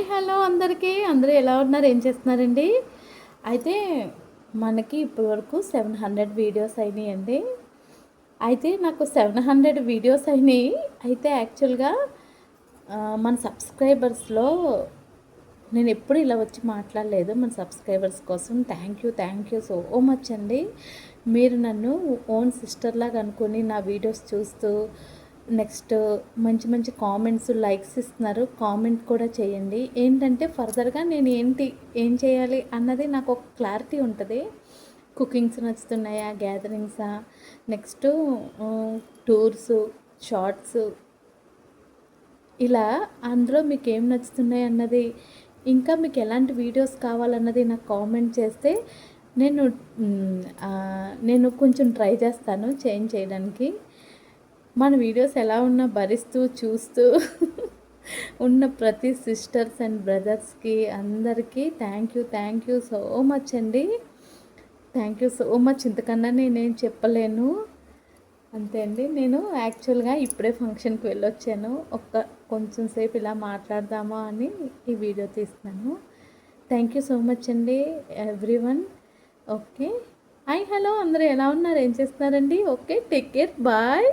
Hi hello అందరికీ. అందరూ ఎలా ఉన్నారు? ఏం చేస్తున్నారండి? అయితే మనకి ఇప్పటివరకు సెవెన్ హండ్రెడ్ వీడియోస్ అయినాయండి. అయితే నాకు సెవెన్ హండ్రెడ్ వీడియోస్ అయినాయి. అయితే యాక్చువల్గా మన సబ్స్క్రైబర్స్లో నేను ఎప్పుడు ఇలా వచ్చి మాట్లాడలేదు. మన సబ్స్క్రైబర్స్ కోసం thank you thank you so much అండి. మీరు నన్ను ఓన్ సిస్టర్ లాగా అనుకుని నా వీడియోస్ చూస్తూ నెక్స్ట్ మంచి మంచి కామెంట్స్ లైక్స్ ఇస్తున్నారు. కామెంట్ కూడా చేయండి. ఏంటంటే ఫర్దర్గా నేను ఏంటి ఏం చేయాలి అన్నది నాకు ఒక క్లారిటీ ఉంటుంది. కుకింగ్స్ నచ్చుతున్నాయా గ్యాదరింగ్సా? Next tours shorts. ఇలా అందులో మీకు ఏం నచ్చుతున్నాయి అన్నది ఇంకా మీకు ఎలాంటి వీడియోస్ కావాలన్నది నాకు కామెంట్ చేస్తే నేను నేను కొంచెం ట్రై చేస్తాను చేంజ్ చేయడానికి. మన వీడియోస్ ఎలా ఉన్నా భరిస్తూ చూస్తూ ఉన్న ప్రతి సిస్టర్స్ అండ్ బ్రదర్స్కి అందరికీ thank you thank you so much అండి. Thank you so much. ఇంతకన్నా నేనేం చెప్పలేను. అంతే అండి. నేను యాక్చువల్గా ఇప్పుడే ఫంక్షన్కి వెళ్ళొచ్చాను. ఒక్క కొంచెం సేపు ఇలా మాట్లాడదామా అని ఈ వీడియో తీస్తున్నాను. థ్యాంక్ యూ సో మచ్ అండి everyone okay. Hi hello. అందరూ ఎలా ఉన్నారు? ఏం చేస్తున్నారండి? Okay take care. బాయ్.